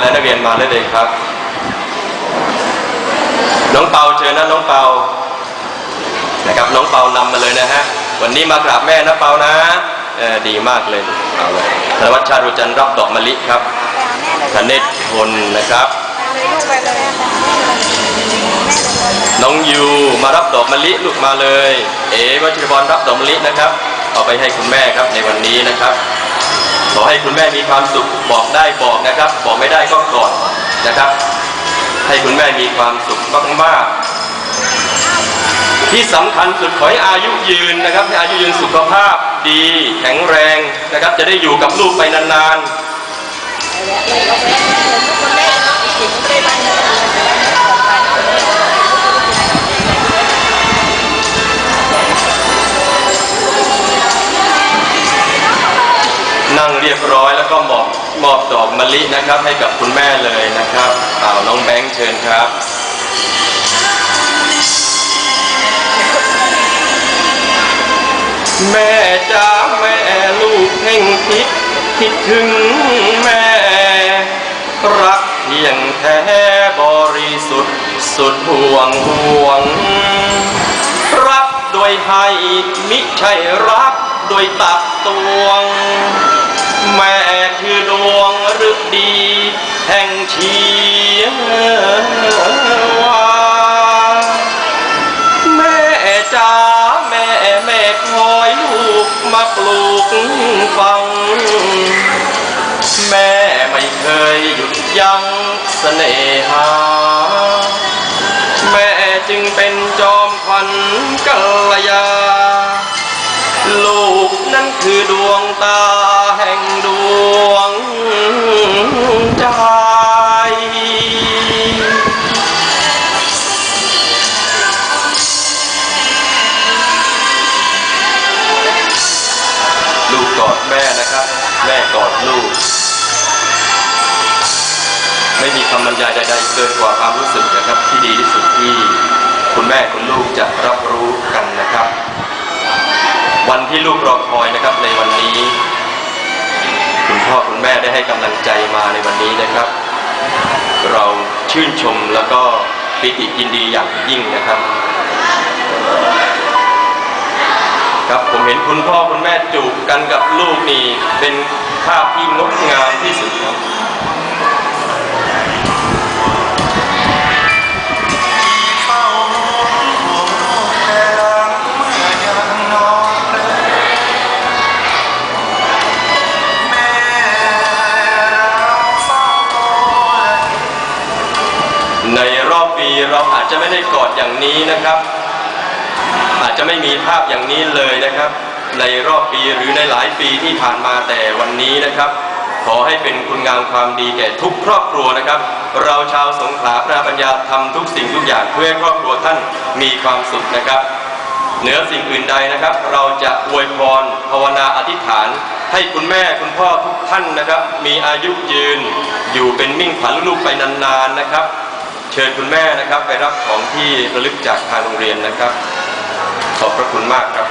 และนักเรียนมาได้เลยครับ น้องเปาเชิญนะน้องเปานะครับน้องเปานำมาเลยนะฮะวันนี้มากราบแม่นะเปานะเออดีมากเลยเอาเลยธนวัชชารุจันทร์รับดอกมะลิครับธเนศพลนะครับ น้องยูมารับดอกมะลิลูกมาเลย เอ๋วัชรพรรับดอกมะลินะครับ เอาไปให้คุณแม่ครับในวันนี้นะครับ ขอให้คุณแม่มีความสุขบอกได้บอกนะครับ บอกไม่ได้ก็กอดนะครับ ให้คุณแม่มีความสุขมากๆที่สำคัญสุดขอให้อายุยืนนะครับให้อายุยืนสุขภาพดี แข็งแรงนะครับ จะได้อยู่กับลูกไปนานๆ นั่งเรียบร้อยแล้วก็มอบมอบดอกมะลินะครับ ให้กับคุณแม่เลยนะครับเอาน้องแบงค์เชิญครับแม่จ้าแม่ลูกเพ่งคิดคิดถึงแม่ รักเพียงแท้บริสุทธิ์สุดห่วงห่วง รักโดยให้มิใช่รักโดยตักตวง แม่คือดวงฤดี แห่งชีวาแม่จ๋าแม่แม่คอยลูกมาปลูกฟัง แม่ไม่เคยหยุดยั้งเสน่หา แม่จึงเป็นจอมขวัญกัลยา ลูกนั้นคือดวงตาแห่งดวงใจลูกกอดแม่นะครับ แม่กอดลูก ไม่มีคำบรรยายใดๆเกินกว่าความรู้สึกนะครับที่ดีที่สุดที่คุณแม่คุณลูกจะรับ กำลังใจมาในวันนี้นะครับ เราชื่นชมแล้วก็ปิติยินดีอย่างยิ่งนะครับ ครับผมเห็นคุณพ่อคุณแม่จูบกันกับลูกนี่เป็นภาพที่งดงามที่สุดครับ อบปีเราอาจจะไม่ได้กอดอย่างนี้นะครับ อาจจะไม่มีภาพอย่างนี้เลยนะครับ ในรอบปีหรือในหลายปีที่ผ่านมาแต่วันนี้นะครับ ขอให้เป็นคุณงามความดีแก่ทุกครอบครัวนะครับ เราชาวสงขลาพระปัญญาทำทุกสิ่งทุกอย่างเพื่อครอบครัวท่านมีความสุขนะครับเหนือสิ่งอื่นใดนะครับ เราจะอวยพรภาวนาอธิษฐาน ให้คุณแม่คุณพ่อทุกท่านนะครับ มีอายุยืน อยู่เป็นมิ่งขวัญลูกๆไปนานๆนะครับ เชิญคุณแม่นะครับไปรับของที่ระลึกจากทางโรงเรียนนะครับ ขอบพระคุณมากครับ